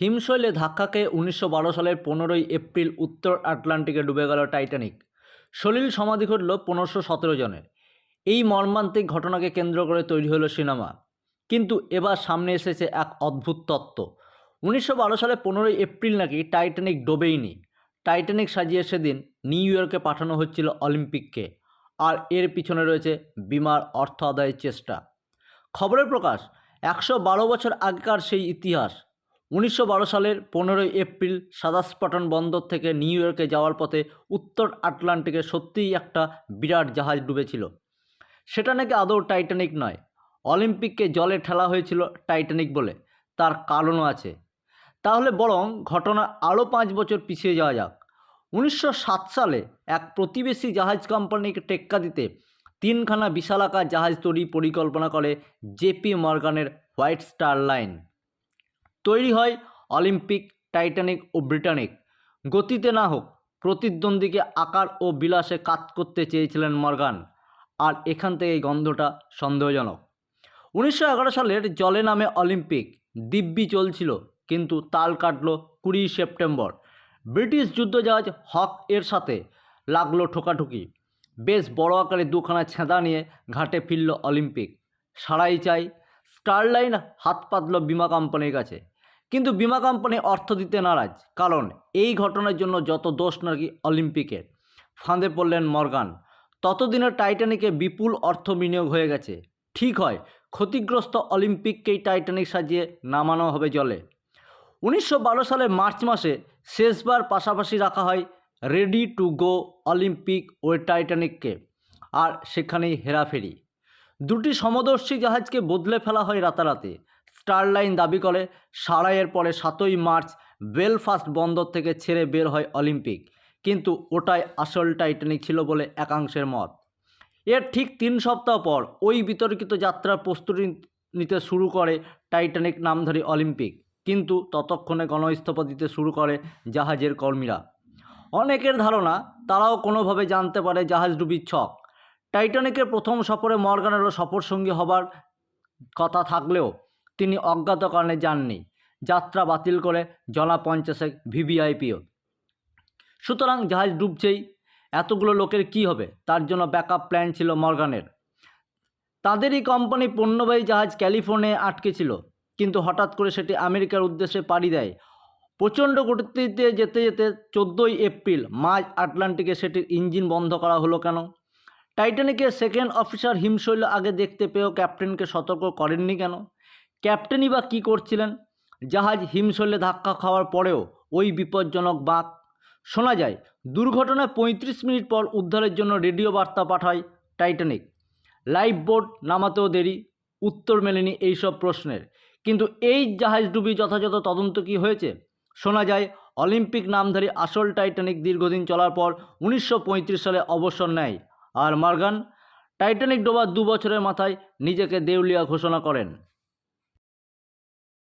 হিমশৈলে ধাক্কা খেয়ে উনিশশো বারো সালের পনেরোই এপ্রিল উত্তর আটলান্টিকে ডুবে গেল টাইটানিক। সলিল সমাধি ঘটল পনেরোশো সতেরো জনের। এই মর্মান্তিক ঘটনাকে কেন্দ্র করে তৈরি হলো সিনেমা। কিন্তু এবার সামনে এসেছে এক অদ্ভুত তত্ত্ব। উনিশশো বারো সালে পনেরোই এপ্রিল নাকি টাইটানিক ডোবেইনি টাইটানিক সাজিয়ে সেদিন নিউ ইয়র্কে পাঠানো হচ্ছিল অলিম্পিককে। আর এর পিছনে রয়েছে বিমার অর্থ আদায়ের চেষ্টা। খবরের প্রকাশ, একশো বারো বছর আগেকার সেই ইতিহাস উনিশশো বারো সালের পনেরোই এপ্রিল সাদাসপাটন বন্দর থেকে নিউ ইয়র্কে যাওয়ার পথে উত্তর আটলান্টিকে সত্যিই একটা বিরাট জাহাজ ডুবেছিল। সেটা নাকি আদৌ টাইটানিক নয়। অলিম্পিককে জলে ঠেলা হয়েছিল টাইটানিক বলে, তার কারণও আছে। তাহলে বরং ঘটনা আরও পাঁচ বছর পিছিয়ে যাওয়া যাক। উনিশশো সাত সালে এক প্রতিবেশী জাহাজ কোম্পানিকে টেক্কা দিতে তিনখানা বিশালাকার জাহাজ তৈরি পরিকল্পনা করে জেপি মর্গানের হোয়াইট স্টার লাইন। তৈরি হয় অলিম্পিক, টাইটানিক ও ব্রিটানিক। গতিতে না হোক, প্রতিদ্বন্দ্বীকে আকার ও বিলাসে কাজ করতে চেয়েছিলেন মর্গান। আর এখান থেকে এই গন্ধটা সন্দেহজনক। উনিশশো এগারো সালের জলে নামে অলিম্পিক, দিব্যি চলছিল, কিন্তু তাল কাটল কুড়ি সেপ্টেম্বর। ব্রিটিশ যুদ্ধজাহাজ হক এর সাথে লাগল ঠোকাঠুকি। বেশ বড় আকারে দুখানা ছেঁদা নিয়ে ঘাটে ফিরল অলিম্পিক। সারাই চাই স্টারলাইন হাত পাতল বিমা কোম্পানির কাছে। কিন্তু বিমা কোম্পানি অর্থ দিতে নারাজ, কারণ এই ঘটনার জন্য যত দোষ নাকি অলিম্পিকের। ফাঁদে পড়লেন মর্গান, ততদিনে টাইটানিকে বিপুল অর্থ বিনিয়োগ হয়ে গেছে। ঠিক হয়, ক্ষতিগ্রস্ত অলিম্পিককেই টাইটানিক সাজিয়ে নামানো হবে জলে। উনিশশো সালের মার্চ মাসে শেষবার পাশাপাশি রাখা হয় রেডি টু গো অলিম্পিক ও টাইটানিককে, আর সেখানেই হেরাফেরি। দুটি সমদর্শী জাহাজকে বদলে ফেলা হয় রাতারাতি। স্টারলাইন দাবি করে, সারাইয়ের পরে সাতই মার্চ বেলফাস্ট বন্দর থেকে ছেড়ে বের হয় অলিম্পিক। কিন্তু ওটাই আসল টাইটানিক ছিল বলে একাংশের মত। এর ঠিক তিন সপ্তাহ পর ওই বিতর্কিত যাত্রার প্রস্তুতি নিতে শুরু করে টাইটানিক নামধারী অলিম্পিক। কিন্তু ততক্ষণে গণইস্তফা দিতে শুরু করে জাহাজের কর্মীরা। অনেকের ধারণা, তারাও কোনোভাবে জানতে পারে জাহাজ ডুবির ছক। টাইটানিকের প্রথম সফরে মর্গানেরও সফরসঙ্গী হবার কথা থাকলেও তিনি অজ্ঞাত কারণে যাননি। যাত্রা বাতিল করে জনা পঞ্চাশে ভিভিআইপিও। সুতরাং জাহাজ ডুবছেই এতগুলো লোকের কি হবে? তার জন্য ব্যাকআপ প্ল্যান ছিল মর্গানের। তাদেরই কোম্পানি পণ্যবাহী জাহাজ ক্যালিফোর্নিয়ায় আটকে ছিল, কিন্তু হঠাৎ করে সেটি আমেরিকার উদ্দেশ্যে পাড়ি দেয়। প্রচণ্ড গতিতে যেতে যেতে চোদ্দোই এপ্রিল, মাঝ আটলান্টিকে সেটির ইঞ্জিন বন্ধ করা হলো কেন? টাইটানিকের সেকেন্ড অফিসার হিমশৈল আগে দেখতে পেয়েও ক্যাপ্টেনকে সতর্ক করেননি কেন? ক্যাপ্টেনই বা কী করছিলেন? জাহাজ হিমশৈলে ধাক্কা খাওয়ার পরেও ওই বিপজ্জনক বাঁক শোনা যায়, দুর্ঘটনায় পঁয়ত্রিশ মিনিট পর উদ্ধারের জন্য রেডিও বার্তা পাঠায় টাইটানিক। লাইফ বোট নামাতেও দেরি, উত্তর মেলেনি এইসব প্রশ্নের। কিন্তু এই জাহাজ ডুবি যথাযথ তদন্ত কি হয়েছে? শোনা যায়, অলিম্পিক নামধারী আসল টাইটানিক দীর্ঘদিন চলার পর উনিশশো পঁয়ত্রিশ সালে অবসর নেয়। আর মার্গান, টাইটানিক ডোবার দু বছরের মাথায় নিজেকে দেউলিয়া ঘোষণা করেন।